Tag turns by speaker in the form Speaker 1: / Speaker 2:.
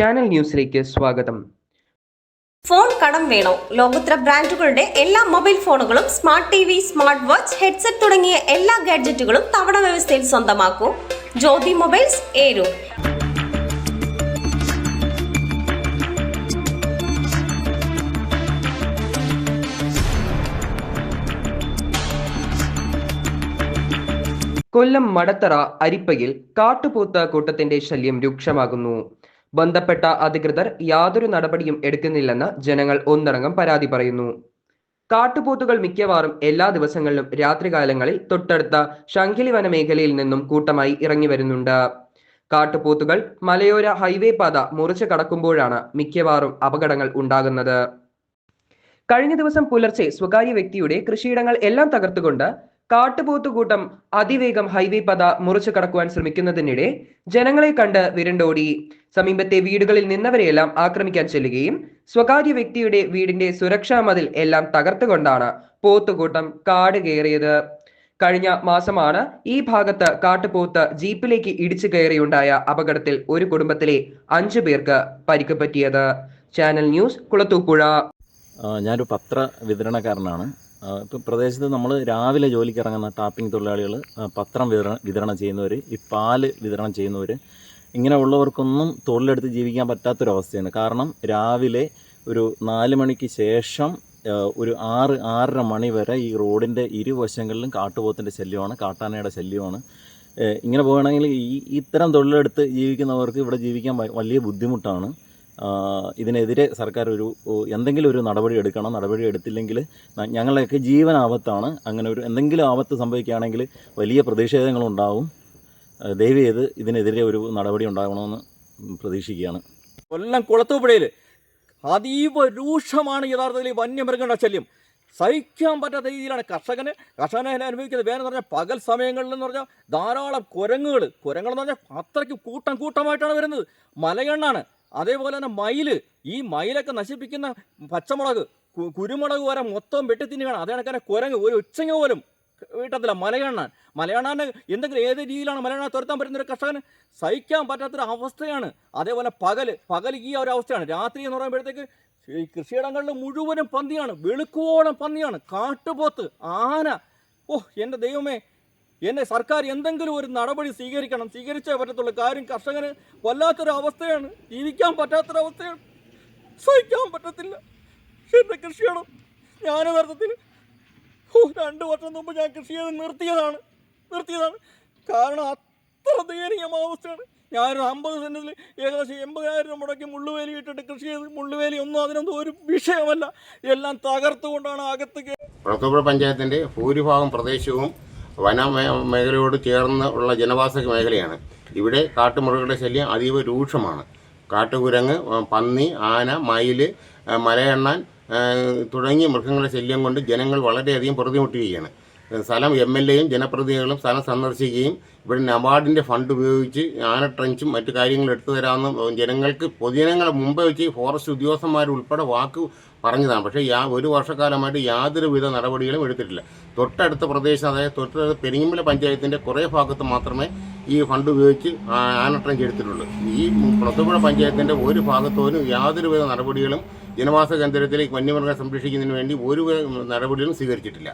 Speaker 1: Channel ന്യൂസിലേക്ക് സ്വാഗതം.
Speaker 2: Phone കടം വേണോ? ലോകോത്തര ബ്രാൻഡുകളുടെ എല്ലാ മൊബൈൽ ഫോണുകളും smart TV smart watch headset തുടങ്ങിയ എല്ലാ ഗാഡ്ജറ്റുകളും തവണ വ്യവസ്ഥയിൽ സ്വന്തമാക്കൂ. ജ്യോതി മൊബൈൽസ് ഏരു
Speaker 1: കൊല്ലം മടത്തറ അരിപ്പയിൽ കാട്ടുപോത്ത കൂട്ടത്തിന്റെ ശല്യം രൂക്ഷമാകുന്നു. ബന്ധപ്പെട്ട അധികൃതർ യാതൊരു നടപടിയും എടുക്കുന്നില്ലെന്ന് ജനങ്ങൾ ഒന്നടങ്കം പരാതി പറയുന്നു. കാട്ടുപോത്തുകൾ മിക്കവാറും എല്ലാ ദിവസങ്ങളിലും രാത്രികാലങ്ങളിൽ തൊട്ടടുത്ത ശംഖിലി വനമേഖലയിൽ നിന്നും കൂട്ടമായി ഇറങ്ങി വരുന്നുണ്ട്. കാട്ടുപോത്തുകൾ മലയോര ഹൈവേ പാത മുറിച്ചു കടക്കുമ്പോഴാണ് മിക്കവാറും അപകടങ്ങൾ ഉണ്ടാകുന്നത്. കഴിഞ്ഞ ദിവസം പുലർച്ചെ സ്വകാര്യ വ്യക്തിയുടെ കൃഷിയിടങ്ങൾ എല്ലാം തകർത്തുകൊണ്ട് കാട്ടുപോത്തുകൂട്ടം അതിവേഗം ഹൈവേ പത മുറിച്ചു കടക്കുവാൻ ശ്രമിക്കുന്നതിനിടെ ജനങ്ങളെ കണ്ട് വിരണ്ടോടി. സമീപത്തെ വീടുകളിൽ നിന്നവരെയെല്ലാം ആക്രമിക്കാൻ ചെല്ലുകയും സ്വകാര്യ വ്യക്തിയുടെ വീടിന്റെ സുരക്ഷാ മതിൽ എല്ലാം തകർത്തുകൊണ്ടാണ് പോത്തുകൂട്ടം കാട് കയറിയത്. കഴിഞ്ഞ മാസമാണ് ഈ ഭാഗത്ത് കാട്ടുപോത്ത് ജീപ്പിലേക്ക് ഇടിച്ചു കയറിയുണ്ടായ അപകടത്തിൽ ഒരു കുടുംബത്തിലെ അഞ്ചു പേർക്ക് പരിക്ക് പറ്റിയത്. Channel news Kulathupuzha.
Speaker 3: ഞാനൊരു പത്ര വിതരണക്കാരനാണ്. ഇപ്പം പ്രദേശത്ത് നമ്മൾ രാവിലെ ജോലിക്ക് ഇറങ്ങുന്ന ടാപ്പിംഗ് തൊഴിലാളികൾ പത്രം വിതരണം വിതരണം ചെയ്യുന്നവർ ഈ പാൽ വിതരണം ചെയ്യുന്നവർ ഇങ്ങനെ ഉള്ളവർക്കൊന്നും തൊഴിലെടുത്ത് ജീവിക്കാൻ പറ്റാത്തൊരവസ്ഥയാണ്. കാരണം രാവിലെ ഒരു നാല് മണിക്ക് ശേഷം ഒരു ആറ് ആറര മണി വരെ ഈ റോഡിന്റെ ഇരുവശങ്ങളിലും കാട്ടുപോത്തിന്റെ ശല്യമാണ് കാട്ടാനയുടെ ശല്യമാണ്. ഇങ്ങനെ പോവുകയാണെങ്കിൽ ഈ ഇത്തരം തൊഴിലെടുത്ത് ജീവിക്കുന്നവർക്ക് ഇവിടെ ജീവിക്കാൻ വലിയ ബുദ്ധിമുട്ടാണ്. ഇതിനെതിരെ സർക്കാർ ഒരു എന്തെങ്കിലും ഒരു നടപടി എടുക്കണം. നടപടി എടുത്തില്ലെങ്കിൽ ഞങ്ങളുടെയൊക്കെ ജീവൻ ആപത്താണ് അങ്ങനെ ഒരു എന്തെങ്കിലും ആപത്ത് സംഭവിക്കുകയാണെങ്കിൽ വലിയ പ്രതിഷേധങ്ങളുണ്ടാവും. ദയവ് ചെയ്ത് ഇതിനെതിരെ ഒരു നടപടി ഉണ്ടാകണമെന്ന് പ്രതീക്ഷിക്കുകയാണ്.
Speaker 4: കൊല്ലം കുളത്തൂപ്പുഴയിൽ അതീവ രൂക്ഷമാണ് യഥാർത്ഥത്തിൽ ഈ വന്യമൃഗങ്ങളുടെ ശല്യം. സഹിക്കാൻ പറ്റാത്ത രീതിയിലാണ് കർഷകന് കർഷകനെ അനുഭവിക്കുന്നത്. വേറെ പറഞ്ഞാൽ പകൽ സമയങ്ങളിൽ എന്ന് പറഞ്ഞാൽ ധാരാളം കുരങ്ങുകൾ. കുരങ്ങൾ എന്ന് പറഞ്ഞാൽ അത്രയ്ക്ക് കൂട്ടം കൂട്ടമായിട്ടാണ് വരുന്നത്. മലയെണ്ണാണ്. അതേപോലെ തന്നെ മയിൽ. ഈ മയിലൊക്കെ നശിപ്പിക്കുന്ന പച്ചമുളക് കുരുമുളക് വരെ മൊത്തം വെട്ടിത്തിന്നുകയാണ് അതേ കണക്കാനെ കുരങ്ങ് ഒരു ഉച്ചങ്ങ പോലും വീട്ടത്തില്ല മലയണ്ണാൻ മലയണ്ണാന് എന്തെങ്കിലും ഏത് രീതിയിലാണ് മലയണ്ണ തുരത്താൻ പറ്റുന്ന ഒരു കർഷകന് സഹിക്കാൻ പറ്റാത്തൊരു അവസ്ഥയാണ്. അതേപോലെ പകൽ പകൽ ഈ ഒരു അവസ്ഥയാണ്. രാത്രി എന്ന് പറയുമ്പോഴത്തേക്ക് കൃഷിയിടങ്ങളിൽ മുഴുവനും പന്നിയാണ്. വെളുക്കുവോളം പന്നിയാണ്. കാട്ടുപോത്ത് ആന. ഓ എന്റെ ദൈവമേ. എന്നെ സർക്കാർ എന്തെങ്കിലും ഒരു നടപടി സ്വീകരിക്കണം. സ്വീകരിച്ചേ പറ്റത്തുള്ളൂ. കാര്യം കർഷകന് വല്ലാത്തൊരു അവസ്ഥയാണ് ജീവിക്കാൻ പറ്റാത്തൊരവസ്ഥയാണ്. സഹിക്കാൻ പറ്റത്തില്ല. എന്റെ കൃഷിയാണ് ഞാൻ യഥാർത്ഥത്തിൽ രണ്ട് വർഷം മുമ്പ് ഞാൻ കൃഷി ചെയ്ത് നിർത്തിയതാണ്. നിർത്തിയതാണ്. കാരണം അത്ര ദയനീയമായ അവസ്ഥയാണ്. ഞാനൊരു അമ്പത് സെന്റിൽ ഏകദേശം എൺപതിനായിരം മുടക്കി മുള്ളുവേലി ഇട്ടിട്ട് കൃഷി ചെയ്ത് മുള്ളുവേലി ഒന്നും അതിനൊന്നും ഒരു വിഷയമല്ല. എല്ലാം തകർത്തുകൊണ്ടാണ് അകത്ത്
Speaker 5: കുളത്തൂപ്പുഴ പഞ്ചായത്തിന്റെ ഭൂരിഭാഗം പ്രദേശവും വന മേഖലയോട് ചേർന്ന് ഉള്ള ജനവാസ മേഖലയാണ്. ഇവിടെ കാട്ടുമൃഗങ്ങളുടെ ശല്യം അതീവ രൂക്ഷമാണ്. കാട്ടുകുരങ്ങ് പന്നി ആന മയിൽ മലയെണ്ണാൻ തുടങ്ങിയ മൃഗങ്ങളുടെ ശല്യം കൊണ്ട് ജനങ്ങൾ വളരെയധികം പ്രതിമുട്ടുകയാണ് സ്ഥലം എം എൽ എയും ജനപ്രതിനിധികളും സ്ഥലം സന്ദർശിക്കുകയും ഇവിടെ നബാർഡിന്റെ ഫണ്ട് ഉപയോഗിച്ച് ആന ട്രഞ്ചും മറ്റു കാര്യങ്ങളും എടുത്തു തരാമെന്നും ജനങ്ങൾക്ക് പൊതുജനങ്ങളെ മുമ്പ് വെച്ച് ഫോറസ്റ്റ് ഉദ്യോഗസ്ഥന്മാരുൾപ്പെടെ വാക്ക് പറഞ്ഞതാണ്. പക്ഷേ യാ ഒരു വർഷക്കാലമായിട്ട് യാതൊരുവിധ നടപടികളും എടുത്തിട്ടില്ല. തൊട്ടടുത്ത പ്രദേശം അതായത് തൊട്ടടുത്ത പെരിങ്ങമല പഞ്ചായത്തിന്റെ കുറേ ഭാഗത്ത് മാത്രമേ ഈ ഫണ്ട് ഉപയോഗിച്ച് ആനട്ടം ചെയ്തിട്ടുള്ളൂ. ഈ കുളത്തുപുഴ പഞ്ചായത്തിന്റെ ഒരു ഭാഗത്തോലും യാതൊരുവിധ നടപടികളും ജനവാസ കേന്ദ്രത്തിലേക്ക് വന്യമൃഗം സംരക്ഷിക്കുന്നതിന് വേണ്ടി ഒരു നടപടികളും സ്വീകരിച്ചിട്ടില്ല.